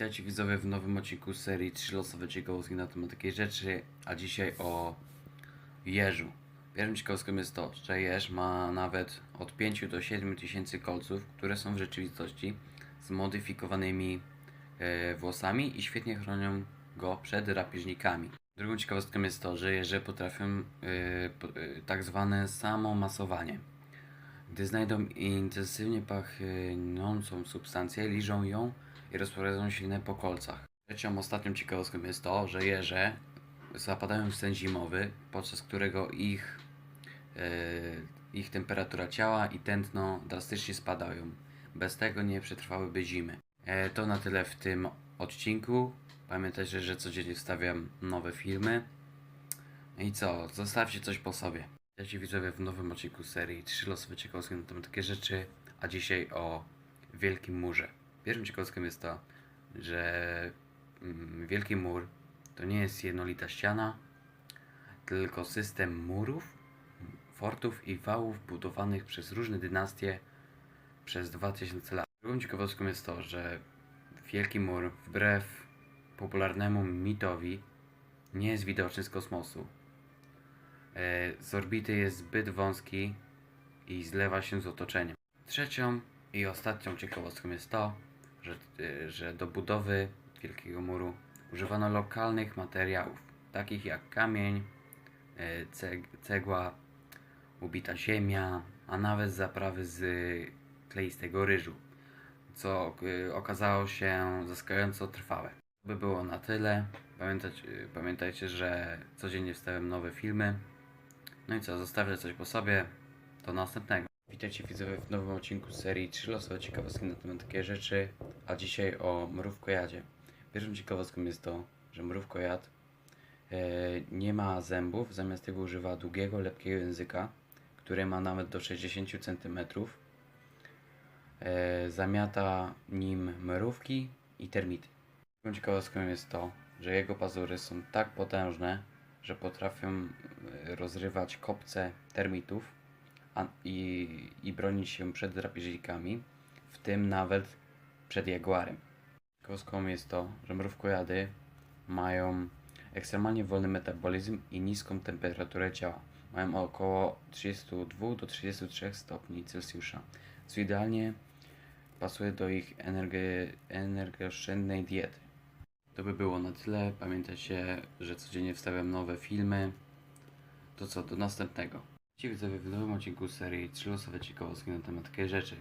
Witajcie widzowie w nowym odcinku serii 3 losowe ciekawostki na temat takiej rzeczy, a dzisiaj o jeżu. Pierwszą ciekawostką jest to, że jeż ma nawet od 5 do 7 tysięcy kolców, które są w rzeczywistości zmodyfikowanymi e, włosami i świetnie chronią go przed drapieżnikami. Drugą ciekawostką jest to, że jeże potrafią e, po, e, tak zwane samomasowanie. Gdy znajdą intensywnie pachnącą substancję, liżą ją i rozprowadzą ślinę po kolcach. Trzecią, ostatnią ciekawostką jest to, że jeże zapadają w sen zimowy, podczas którego ich, e, ich temperatura ciała i tętno drastycznie spadają. Bez tego nie przetrwałyby zimy. E, to na tyle w tym odcinku. Pamiętajcie, że codziennie wstawiam nowe filmy. I co? Zostawcie coś po sobie. Witajcie widzowie w nowym odcinku serii 3 losowe ciekawostki na temat takie rzeczy, a dzisiaj o Wielkim Murze. Pierwszą ciekawostką jest to, że mm, Wielki Mur to nie jest jednolita ściana, tylko system murów, fortów i wałów budowanych przez różne dynastie przez 2000 lat. Drugą ciekawostką jest to, że Wielki Mur wbrew popularnemu mitowi nie jest widoczny z kosmosu. E, z orbity jest zbyt wąski i zlewa się z otoczeniem. Trzecią i ostatnią ciekawostką jest to, że, e, że do budowy Wielkiego Muru używano lokalnych materiałów, takich jak kamień, e, ceg cegła, ubita ziemia, a nawet zaprawy z kleistego ryżu, co e, okazało się zaskakująco trwałe. By było na tyle. Pamiętać, pamiętajcie, że codziennie wstawiam nowe filmy. No i co, zostawię coś po sobie. Do następnego. Witajcie widzowie w nowym odcinku serii 3 losowe ciekawostki na temat takie rzeczy, a dzisiaj o mrówkojadzie. Pierwszą ciekawostką jest to, że mrówkojad e, nie ma zębów, zamiast tego używa długiego, lepkiego języka, który ma nawet do 60 cm. E, zamiata nim mrówki i termity. Drugą ciekawostką jest to, że jego pazury są tak potężne, że potrafią e, rozrywać kopce termitów i, i bronić się przed drapieżnikami, w tym nawet przed jaguarem. Ciekawostką jest to, że mrówkojady mają ekstremalnie wolny metabolizm i niską temperaturę ciała. Mają około 32 do 33 stopni Celsjusza, co idealnie pasuje do ich energe, energooszczędnej diety. To by było na tyle. Pamiętajcie, że codziennie wstawiam nowe filmy. To co, do następnego. Dziś widzowie w nowym odcinku serii 3 losowe ciekawostki na temat takiej rzeczy.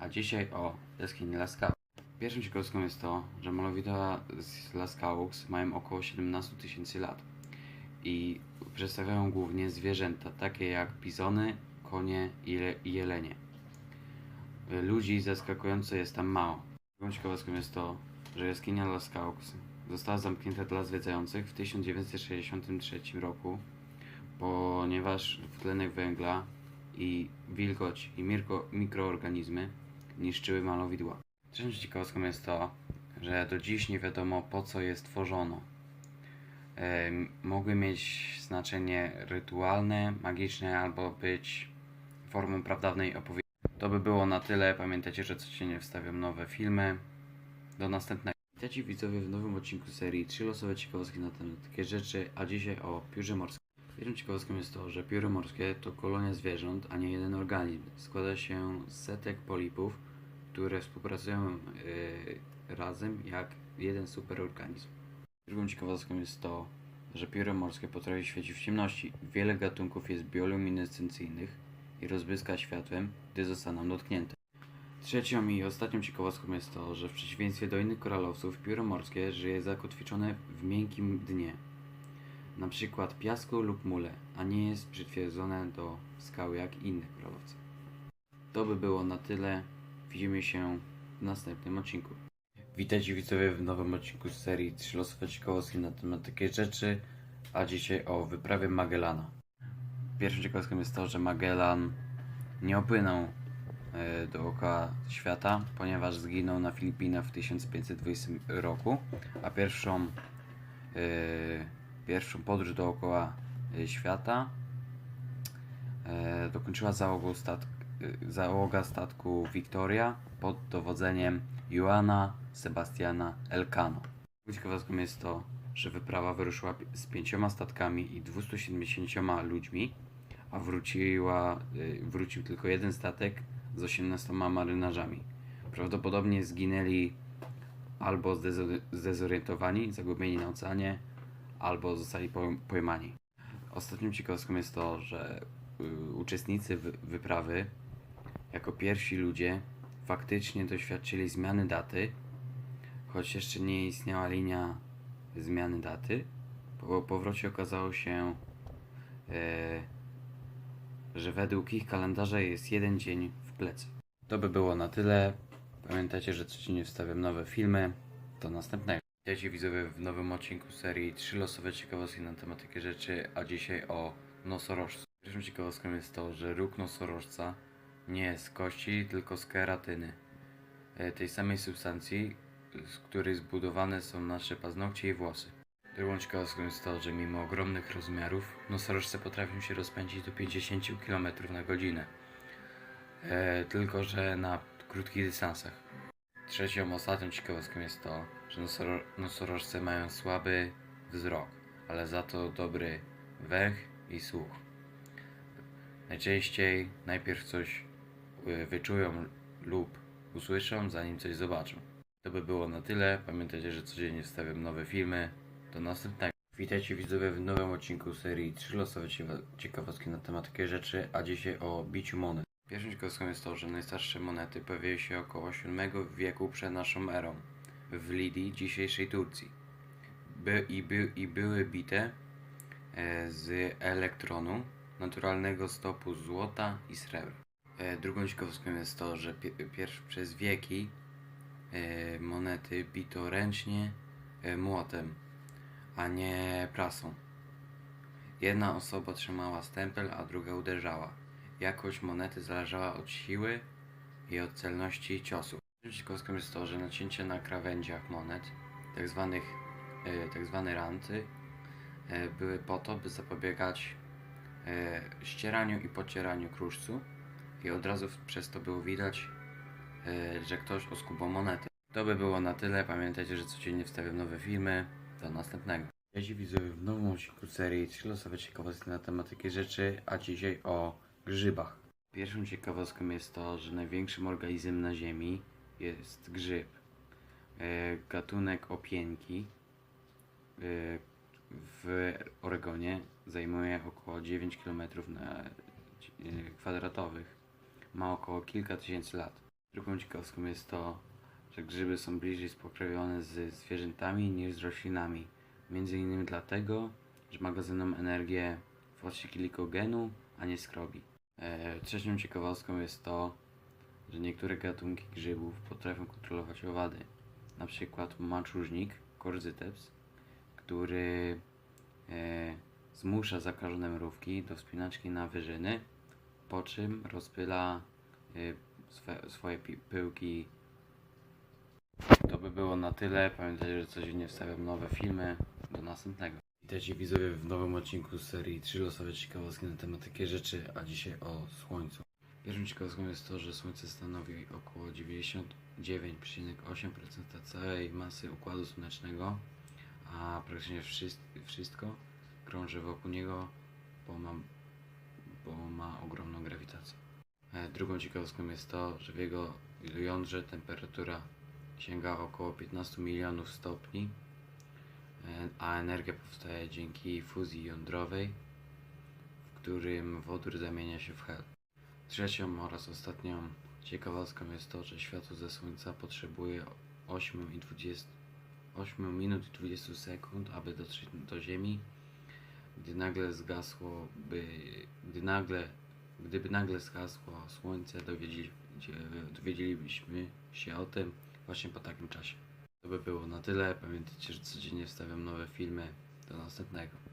A dzisiaj o jaskini Laskał. Pierwszą ciekawostką jest to, że malowidła z Laskaux mają około 17 tysięcy lat i przedstawiają głównie zwierzęta, takie jak bizony, konie i le- i jelenie. Ludzi zaskakująco jest tam mało. Drugą ciekawostką jest to, że jaskinia Lascaux została zamknięta dla zwiedzających w 1963 roku, ponieważ dwutlenek węgla i wilgoć i mirko, mikroorganizmy niszczyły malowidła. Trzecią ciekawostką jest to, że do dziś nie wiadomo po co je stworzono. Em, mogły mieć znaczenie rytualne, magiczne albo być formą prawdawnej opowieści. To by było na tyle. Pamiętajcie, że codziennie wstawiam nowe filmy. Do następnego. Witajcie widzowie w nowym odcinku serii 3 losowe ciekawostki na temat takie rzeczy, a dzisiaj o piórze morskim. Pierwszą ciekawostką jest to, że pióry morskie to kolonia zwierząt, a nie jeden organizm. Składa się z setek polipów, które współpracują yy, razem jak jeden superorganizm. Drugą ciekawostką jest to, że pióro morskie potrafi świecić w ciemności. Wiele gatunków jest bioluminescencyjnych i rozbłyska światłem, gdy zostaną dotknięte. Trzecią i ostatnią ciekawostką jest to, że w przeciwieństwie do innych koralowców pióro morskie żyje zakotwiczone w miękkim dnie, przykład piasku lub mule, a nie jest przytwierdzone do skał jak innych koralowców. To by było na tyle. Widzimy się w następnym odcinku. Witajcie widzowie w nowym odcinku z serii 3 losowe ciekawostki na temat takiej rzeczy, a dzisiaj o wyprawie Magellana. Pierwszą ciekawostką jest to, że Magellan nie opłynął e, dookoła świata, ponieważ zginął na Filipinach w 1520 roku, a pierwszą, e, pierwszą podróż dookoła e, świata e, dokończyła załogą statku, załoga statku Victoria pod dowodzeniem Joana Sebastiana Elcano. Ciekawostką jest to, że wyprawa wyruszyła z pięcioma statkami i 270 ludźmi, a wróciła, wrócił tylko jeden statek z 18 marynarzami. Prawdopodobnie zginęli albo zdezo- zdezorientowani, zagubieni na oceanie, albo zostali po- pojmani. Ostatnią ciekawostką jest to, że y, uczestnicy wy- wyprawy jako pierwsi ludzie faktycznie doświadczyli zmiany daty, choć jeszcze nie istniała linia zmiany daty. Po powrocie okazało się, e, że według ich kalendarza jest jeden dzień w plecy. To by było na tyle. Pamiętajcie, że codziennie wstawiam nowe filmy. Do następnego. Witajcie widzowie w nowym odcinku serii Trzy losowe ciekawostki na tematykę rzeczy, a dzisiaj o nosorożcu. Pierwszą ciekawostką jest to, że róg nosorożca nie jest z kości, tylko z keratyny. E, Tej samej substancji, z której zbudowane są nasze paznokcie i włosy. Drugą ciekawostką jest to, że mimo ogromnych rozmiarów nosorożce potrafią się rozpędzić do 50 km na godzinę. E, tylko, że na krótkich dystansach. Trzecią, ostatnią ciekawostką jest to, że nosoro- nosorożce mają słaby wzrok, ale za to dobry węch i słuch. Najczęściej najpierw coś y, wyczują lub usłyszą, zanim coś zobaczą. To by było na tyle. Pamiętajcie, że codziennie wstawiam nowe filmy. Do następnego. Witajcie widzowie w nowym odcinku serii 3 losowe cie- ciekawostki na tematykę rzeczy, a dzisiaj o biciu monet. Pierwszą ciekawostką jest to, że najstarsze monety pojawiły się około VII wieku przed naszą erą w Lidii, dzisiejszej Turcji. By, i, by, I były bite e, z elektronu, naturalnego stopu złota i srebra. E, drugą ciekawostką jest to, że pie, pierw przez wieki e, monety bito ręcznie młotem, a nie prasą. Jedna osoba trzymała stempel, a druga uderzała. Jakość monety zależała od siły i od celności ciosu. Ciekawostką jest to, że nacięcia na krawędziach monet, tak zwanych, e, tak zwane ranty, e, były po to, by zapobiegać e, ścieraniu i pocieraniu kruszcu i od razu przez to było widać, że ktoś oskubał monetę. To by było na tyle. Pamiętajcie, że codziennie wstawiam nowe filmy. Do następnego. Cześć widzowie w nowym odcinku serii 3 losowe ciekawostki na tematykę rzeczy, a dzisiaj o grzybach. Pierwszą ciekawostką jest to, że największym organizmem na Ziemi jest grzyb. E, gatunek opienki e, w Oregonie zajmuje około 9 km na e, kwadratowych. Ma około kilka tysięcy lat. Drugą ciekawostką jest to, że grzyby są bliżej spokrewnione z zwierzętami niż z roślinami. Między innymi dlatego, że magazynują energię w postaci glikogenu, a nie skrobi. Trzecią ciekawostką jest to, że niektóre gatunki grzybów potrafią kontrolować owady. Na przykład maczużnik, Cordyceps, który e, zmusza zakażone mrówki do wspinaczki na wyżyny, po czym rozpyla e, swe, swoje pyłki. To by było na tyle. Pamiętajcie, że codziennie wstawiam nowe filmy. Do następnego. Witajcie widzowie w nowym odcinku z serii 3 losowe ciekawostki na tematykę rzeczy, a dzisiaj o Słońcu. Pierwszą ciekawostką jest to, że Słońce stanowi około 99,8% całej masy Układu Słonecznego, a praktycznie wszys- wszystko krąży wokół niego, bo ma, bo ma ogromną grawitację. E, Drugą ciekawostką jest to, że w jego jądrze temperatura sięga około 15 milionów stopni, e, a energia powstaje dzięki fuzji jądrowej, w którym wodór zamienia się w hel. Trzecią oraz ostatnią ciekawostką jest to, że światło ze Słońca potrzebuje 8, i 20, 8 minut i 20 sekund, aby dotrzeć do Ziemi. Gdy nagle zgasłoby, gdy nagle, gdyby nagle zgasło Słońce, dowiedzieli, dowiedzielibyśmy się o tym właśnie po takim czasie. To by było na tyle. Pamiętajcie, że codziennie wstawiam nowe filmy. Do następnego.